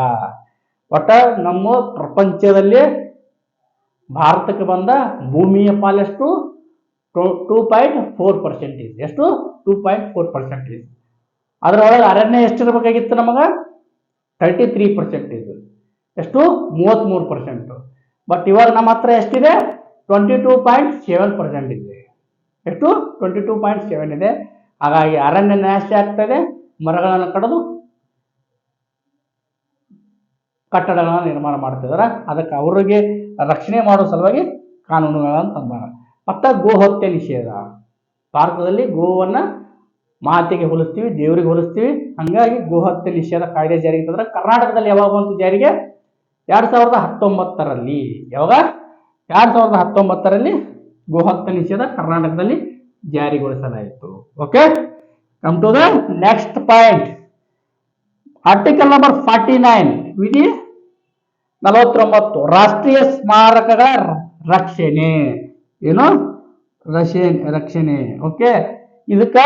ಒಟ್ಟ ನಮ್ಮ ಪ್ರಪಂಚದಲ್ಲಿ ಭಾರತಕ್ಕೆ ಬಂದ ಭೂಮಿಯ ಪಾಲೆಷ್ಟು ಟೂ ಪಾಯಿಂಟ್ ಫೋರ್ ಪರ್ಸೆಂಟೇಜ್ ಎಷ್ಟು? ಟೂ ಪಾಯಿಂಟ್ ಫೋರ್ ಪರ್ಸೆಂಟೇಜ್ ಅದರೊಳಗೆ ಅರಣ್ಯ ಎಷ್ಟಿರಬೇಕಾಗಿತ್ತು ನಮಗೆ? ತರ್ಟಿ ತ್ರೀ ಪರ್ಸೆಂಟೇಜ್ ಎಷ್ಟು? ಮೂವತ್ತ್ಮೂರು ಪರ್ಸೆಂಟು ಬಟ್ ಇವಾಗ ನಮ್ಮ ಹತ್ರ ಎಷ್ಟಿದೆ? Twenty two point seven percent ಇದೆ. ಎಷ್ಟು? ಟ್ವೆಂಟಿ ಟೂ ಪಾಯಿಂಟ್ ಸೆವೆನ್ ಇದೆ. ಹಾಗಾಗಿ ಅರಣ್ಯ ನಾಶ ಆಗ್ತದೆ, ಮರಗಳನ್ನು ಕಡಿದು ಕಟ್ಟಡಗಳನ್ನು ನಿರ್ಮಾಣ ಮಾಡ್ತಿದ್ದಾರೆ ಅದಕ್ಕೆ ಅವರಿಗೆ ರಕ್ಷಣೆ ಮಾಡೋ ಸಲುವಾಗಿ ಕಾನೂನುಗಳನ್ನು ತಂದಾರ. ಮತ್ತು ಗೋಹತ್ಯೆ ನಿಷೇಧ. ಭಾರತದಲ್ಲಿ ಗೋವನ್ನು ಮಾತೆಗೆ ಹೋಲಿಸ್ತೀವಿ, ದೇವರಿಗೆ ಹೋಲಿಸ್ತೀವಿ. ಹಂಗಾಗಿ ಗೋಹತ್ಯೆ ನಿಷೇಧ ಕಾಯ್ದೆ ಜಾರಿಗೆ ತಂದ್ರೆ ಕರ್ನಾಟಕದಲ್ಲಿ ಯಾವಾಗ ಬಂತು ಜಾರಿಗೆ? ಎರಡು ಸಾವಿರದ ಹತ್ತೊಂಬತ್ತರಲ್ಲಿ. ಯಾವಾಗ? ಎರಡು ಸಾವಿರದ ಹತ್ತೊಂಬತ್ತರಲ್ಲಿ ಗೋಹತ್ಯೆ ನಿಷೇಧ ಕರ್ನಾಟಕದಲ್ಲಿ ಜಾರಿಗೊಳಿಸಲಾಯಿತು. Okay come to the next point article number forty nine ವಿಧಿ ನಲವತ್ತೊಂಬತ್ತು. ರಾಷ್ಟ್ರೀಯ ಸ್ಮಾರಕಗಳ ರಕ್ಷಣೆ. ಏನು ರಕ್ಷಣೆ ರಕ್ಷಣೆ ಓಕೆ ಇದಕ್ಕ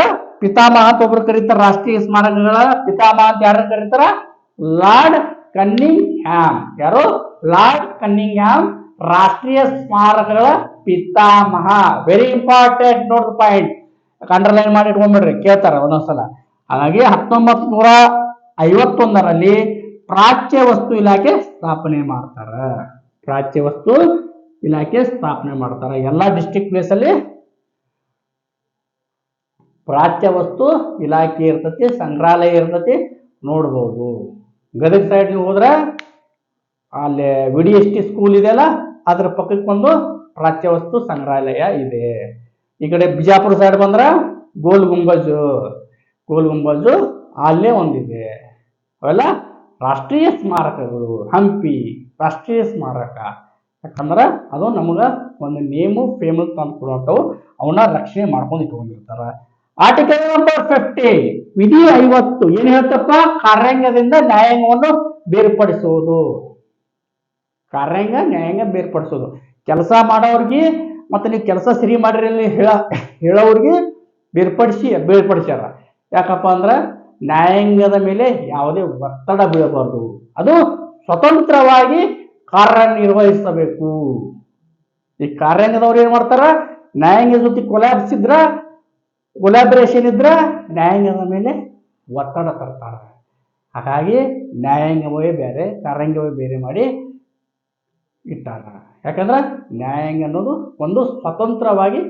ಪಿತಾಮಹ ಅಂತ ಒಬ್ರು ಕರೀತಾರ, ರಾಷ್ಟ್ರೀಯ ಸ್ಮಾರಕಗಳ ಪಿತಾಮಹ ಅಂತ ಯಾರು ಕರೀತಾರ? ಲಾರ್ಡ್ ಕನ್ನಿಂಗ್ ಹ್ಯಾಮ್ ಯಾರು? ಲಾರ್ಡ್ ಕನ್ನಿಂಗ್ ಹ್ಯಾಮ್ ರಾಷ್ಟ್ರೀಯ ಸ್ಮಾರಕಗಳ ಪಿತಾಮಹ. ವೆರಿ ಇಂಪಾರ್ಟೆಂಟ್ ನೋಡ್ ಪಾಯಿಂಟ್ ಅಂಡರ್ಲೈನ್ ಮಾಡಿ ಇಟ್ಕೊಂಡ್ಬಿಡ್ರಿ, ಕೇಳ್ತಾರ ಒಂದೊಂದ್ಸಲ. ಹಾಗಾಗಿ ಹತ್ತೊಂಬತ್ ನೂರ ಐವತ್ತೊಂದರಲ್ಲಿ ಪ್ರಾಚ್ಯ ವಸ್ತು ಇಲಾಖೆ ಸ್ಥಾಪನೆ ಮಾಡ್ತಾರ. ಪ್ರಾಚ್ಯ ವಸ್ತು ಇಲಾಖೆ ಸ್ಥಾಪನೆ ಮಾಡ್ತಾರೆ. ಎಲ್ಲ ಡಿಸ್ಟ್ರಿಕ್ಟ್ ಪ್ಲೇಸ್ ಅಲ್ಲಿ ಪ್ರಾಚ್ಯ ವಸ್ತು ಇಲಾಖೆ ಇರ್ತತಿ, ಸಂಗ್ರಹಾಲಯ ಇರ್ತತಿ ನೋಡ್ಬೋದು. ಗದಗ ಸೈಡ್ ನೀವು ಹೋದ್ರೆ ಅಲ್ಲಿ V D S T school ಇದೆಯಲ್ಲ ಅದ್ರ ಪಕ್ಕಕ್ಕೆ ಒಂದು ಪ್ರಾಚ್ಯ ವಸ್ತು ಸಂಗ್ರಹಾಲಯ ಇದೆ. ಈ ಕಡೆ ಬಿಜಾಪುರ ಸೈಡ್ ಬಂದ್ರೆ ಗೋಲ್ ಗುಂಬಜು ಗೋಲ್ ಗುಂಬಜು ಅಲ್ಲೇ ಒಂದಿದೆ. ಅವೆಲ್ಲ ರಾಷ್ಟ್ರೀಯ ಸ್ಮಾರಕಗಳು, ಹಂಪಿ ರಾಷ್ಟ್ರೀಯ ಸ್ಮಾರಕ. ಯಾಕಂದ್ರೆ ಅದು ನಮಗೆ ಒಂದು ನೇಮು ಫೇಮಸ್ ತಂದು ಕೊಡುವಂಥವು ಅವನ್ನ ರಕ್ಷಣೆ ಮಾಡ್ಕೊಂಡು ಇಟ್ಕೊಂಡಿರ್ತಾರೆ. ಆರ್ಟಿಕಲ್ ನಂಬರ್ ಫಿಫ್ಟಿ ವಿಧಿ ಐವತ್ತು. ಏನ್ ಹೇಳ್ತಪ್ಪ? ಕಾರ್ಯಾಂಗದಿಂದ ನ್ಯಾಯಾಂಗವನ್ನು ಬೇರ್ಪಡಿಸುವುದು. ಕಾರ್ಯಾಂಗ, ನ್ಯಾಯಾಂಗ ಬೇರ್ಪಡಿಸೋದು ಕೆಲಸ ಮಾಡೋರಿಗೆ, ಮತ್ತೆ ನೀವು ಕೆಲಸ ಸರಿ ಮಾಡಿರಿ ಹೇಳ, ಹೇಳೋರಿಗೆ ಬೇರ್ಪಡಿಸಿ, ಬೇರ್ಪಡಿಸ್ಯಾರ. ಯಾಕಪ್ಪ ಅಂದ್ರೆ ನ್ಯಾಯಾಂಗದ ಮೇಲೆ ಯಾವುದೇ ಒತ್ತಡ ಬೀಳಬಾರ್ದು. ಅದು ಸ್ವತಂತ್ರವಾಗಿ ಕಾರ್ಯನಿರ್ವಹಿಸಬೇಕು. ಈ ಕಾರ್ಯಾಂಗದವ್ರು ಏನ್ ಮಾಡ್ತಾರ? ನ್ಯಾಯಾಂಗ ಜೊತೆ ಕೊಲಾಬ್ಸಿದ್ರ ಕೊಲಾಬ್ರೇಷನ್ ಇದ್ರ, ನ್ಯಾಯಾಂಗದ ಮೇಲೆ ಒತ್ತಡ ತರ್ತಾರ. ಹಾಗಾಗಿ ನ್ಯಾಯಾಂಗವೇ ಬೇರೆ, ಕಾರ್ಯಾಂಗವೇ ಬೇರೆ ಮಾಡಿ ಇಟ್ಟಾರ. ಯಾಕಂದ್ರೆ ನ್ಯಾಯಾಂಗ ಅನ್ನೋದು ಒಂದು ಸ್ವತಂತ್ರವಾಗಿ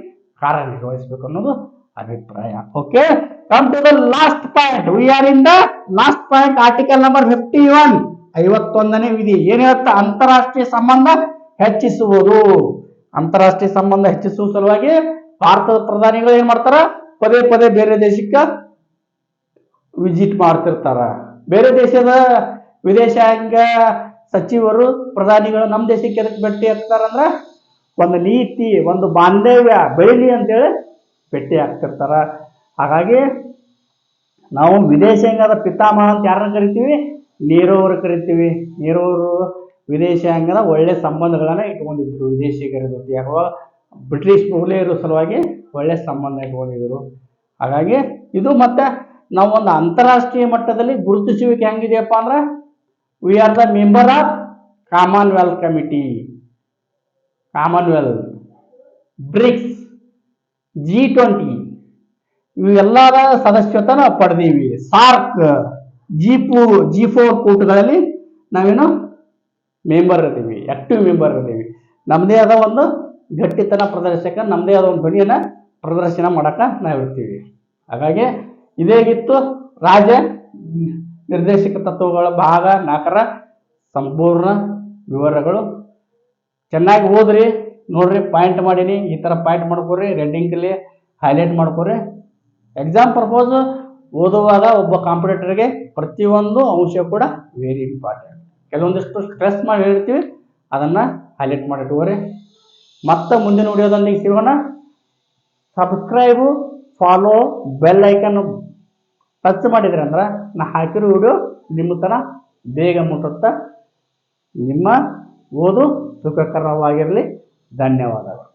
ಕಾರ್ಯನಿರ್ವಹಿಸಬೇಕು ಅನ್ನೋದು ಅಭಿಪ್ರಾಯ. Okay come to the last point we are in the last point article number fifty one ಐವತ್ತೊಂದನೇ ವಿಧಿ. ಏನ್ ಹೇಳ್ತಾ? ಅಂತಾರಾಷ್ಟ್ರೀಯ ಸಂಬಂಧ ಹೆಚ್ಚಿಸುವುದು. ಅಂತಾರಾಷ್ಟ್ರೀಯ ಸಂಬಂಧ ಹೆಚ್ಚಿಸುವ ಸಲುವಾಗಿ ಭಾರತದ ಪ್ರಧಾನಿಗಳು ಏನ್ ಮಾಡ್ತಾರ? ಪದೇ ಪದೇ ಬೇರೆ ದೇಶಕ್ಕೆ ವಿಸಿಟ್ ಮಾಡ್ತಿರ್ತಾರ. ಬೇರೆ ದೇಶದ ವಿದೇಶಾಂಗ ಸಚಿವರು, ಪ್ರಧಾನಿಗಳು ನಮ್ಮ ದೇಶಕ್ಕೆ ಎದಕ್ಕೆ ಭೇಟಿ ಆಗ್ತಾರಂದ್ರ ಒಂದು ನೀತಿ, ಒಂದು ಬಾಂಧವ್ಯ ಬೆಳೀಲಿ ಅಂತೇಳಿ ಭೇಟಿ ಆಗ್ತಿರ್ತಾರ. ಹಾಗಾಗಿ ನಾವು ವಿದೇಶಾಂಗದ ಪಿತಾಮಹ ಅಂತ ಯಾರನ್ನ ಕರಿತೀವಿ? ನೀರವರು ಕರಿತೀವಿ. ನೀರವರು ವಿದೇಶಾಂಗದ ಒಳ್ಳೆ ಸಂಬಂಧಗಳನ್ನ ಇಟ್ಕೊಂಡಿದ್ರು. ವಿದೇಶಿಗರ ಜೊತೆ ಅಥವಾ ಬ್ರಿಟಿಷ್ ಮೂಲೆಯರ ಸಲುವಾಗಿ ಒಳ್ಳೆ ಸಂಬಂಧ ಇಟ್ಕೊಂಡಿದ್ರು. ಹಾಗಾಗಿ ಇದು ಮತ್ತೆ ನಾವು ಒಂದು ಅಂತಾರಾಷ್ಟ್ರೀಯ ಮಟ್ಟದಲ್ಲಿ ಗುರುತಿಸುವಿಕೆ ಹೆಂಗಿದೆಯಪ್ಪ ಅಂದ್ರೆ we are the member of Commonwealth committee Commonwealth BRICS G twenty ಇವೆಲ್ಲರ ಸದಸ್ಯತನ ಪಡೆದೀವಿ. ಸಾರ್ಕ್ ಜಿ ಪೂ ಜಿ ಫೋರ್ ಕೂಟಗಳಲ್ಲಿ ನಾವೇನು ಮೆಂಬರ್ ಇರ್ತೀವಿ ಆಕ್ಟಿವ್ ಮೆಂಬರ್ ಇರ್ತೀವಿ. ನಮ್ಮದೇ ಆದ ಒಂದು ಗಟ್ಟಿತನ ಪ್ರದರ್ಶಕ ನಮ್ಮದೇ ಆದ ಒಂದು ಧ್ವನಿಯನ್ನು ಪ್ರದರ್ಶನ ಮಾಡೋಕ್ಕೆ ನಾವು ಇರ್ತೀವಿ ಹಾಗಾಗಿ ಇದೇಗಿತ್ತು ರಾಜ ನಿರ್ದೇಶಕ ತತ್ವಗಳ ಭಾಗ ನಾಲ್ಕರ ಸಂಪೂರ್ಣ ವಿವರಗಳು. ಚೆನ್ನಾಗಿ ಓದ್ರಿ, ನೋಡ್ರಿ ಪಾಯಿಂಟ್ ಮಾಡೀನಿ, ಈ ಥರ ಪಾಯಿಂಟ್ ಮಾಡ್ಕೊರಿ ರೆಡ್ಡಿಂಗಲ್ಲಿ ಹೈಲೈಟ್ ಮಾಡ್ಕೊರಿ. ಎಕ್ಸಾಮ್ ಪರ್ಪೋಸ್ ಓದುವಾಗ ಒಬ್ಬ ಕಾಂಪಿಟೇಟರ್ಗೆ ಪ್ರತಿಯೊಂದು ಅಂಶ ಕೂಡ ವೆರಿ ಇಂಪಾರ್ಟೆಂಟ್ ಕೆಲವೊಂದಿಷ್ಟು ಸ್ಟ್ರೆಸ್ ಮಾಡಿ ಹೇಳ್ತೀವಿ, ಅದನ್ನು ಹೈಲೈಟ್ ಮಾಡಿ ಇಟ್ಕೋರಿ ಮತ್ತೆ ಮುಂದಿನ ವಿಡಿಯೋದೊಂದಿಗೆ ಸಿಗೋಣ. Subscribe follow bell icon touch ಮಾಡಿದ್ರಿ ಅಂದ್ರೆ ನಾ ಹಾಕಿರೋ ವಿಡಿಯೋ ನಿಮ್ಮ ತನ ಬೇಗ ಮುಟ್ಟುತ್ತಾ. ನಿಮ್ಮ ಓದು ಸುಖಕರವಾಗಿರಲಿ. ಧನ್ಯವಾದಗಳು.